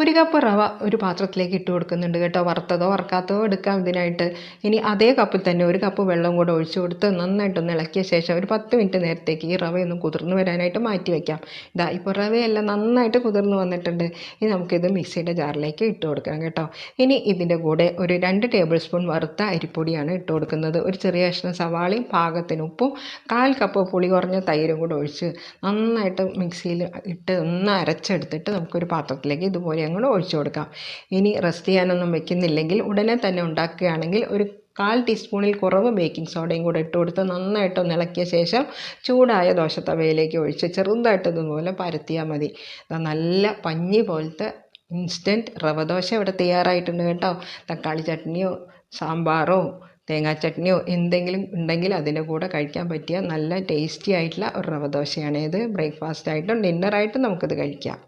ഒരു കപ്പ് റവ ഒരു പാത്രത്തിലേക്ക് ഇട്ട് കൊടുക്കുന്നുണ്ട് കേട്ടോ. വറുത്തതോ വറുക്കാത്തതോ എടുക്കാം ഇതിനായിട്ട്. ഇനി അതേ കപ്പിൽ തന്നെ ഒരു കപ്പ് വെള്ളം കൂടെ ഒഴിച്ചു കൊടുത്ത് നന്നായിട്ടൊന്ന് ഇളക്കിയ ശേഷം ഒരു പത്ത് മിനിറ്റ് നേരത്തേക്ക് ഈ റവയൊന്ന് കുതിർന്നു വരാനായിട്ട് മാറ്റി വയ്ക്കാം ഇതാ ഇപ്പോൾ റവയെല്ലാം നന്നായിട്ട് കുതിർന്നു വന്നിട്ടുണ്ട്. ഇനി നമുക്കിത് മിക്സിയുടെ ജാറിലേക്ക് ഇട്ട് കൊടുക്കാം കേട്ടോ. ഇനി ഇതിന്റെ കൂടെ ഒരു രണ്ട് ടേബിൾ സ്പൂൺ വറുത്ത അരിപ്പൊടിയാണ് ഇട്ട് കൊടുക്കുന്നത്. ഒരു ചെറിയ കഷ്ണം സവാളയും പാകത്തിന് ഉപ്പും കാൽ കപ്പ് പുളി കുറഞ്ഞ തൈരും കൂടെ ഒഴിച്ച് നന്നായിട്ട് മിക്സിയിൽ ഇട്ട് ഒന്ന് അരച്ചെടുത്തിട്ട് നമുക്കൊരു പാത്രത്തിലേക്ക് ഇതുപോലെ അങ്ങോട്ട് ഒഴിച്ചു കൊടുക്കാം. ഇനി റെസ്റ്റ് ചെയ്യാനൊന്നും വെക്കുന്നില്ലെങ്കിൽ ഉടനെ തന്നെ ഉണ്ടാക്കുകയാണെങ്കിൽ ഒരു കാൽ ടീസ്പൂണിൽ കുറവ് ബേക്കിംഗ് സോഡയും കൂടെ ഇട്ട് കൊടുത്ത് നന്നായിട്ട് ഇളക്കിയ ശേഷം ചൂടായ ദോശത്തവയിലേക്ക് ഒഴിച്ച് ചെറുതായിട്ട് ഇതുപോലെ പരത്തിയാൽ മതി. നല്ല പഞ്ഞി പോലത്തെ ഇൻസ്റ്റന്റ് റവ ദോശ ഇവിടെ തയ്യാറായിട്ടുണ്ട് കേട്ടോ. തക്കാളി ചട്നിയോ സാമ്പാറോ തേങ്ങാ ചട്നിയോ എന്തെങ്കിലും ഉണ്ടെങ്കിൽ അതിന്റെ കൂടെ കഴിക്കാൻ പറ്റിയ നല്ല ടേസ്റ്റി ആയിട്ടുള്ള ഒരു റവ ദോശയാണ് ഇത്. ബ്രേക്ക്ഫാസ്റ്റ് ആയിട്ടും ഡിന്നറായിട്ടും നമുക്കിത് കഴിക്കാം.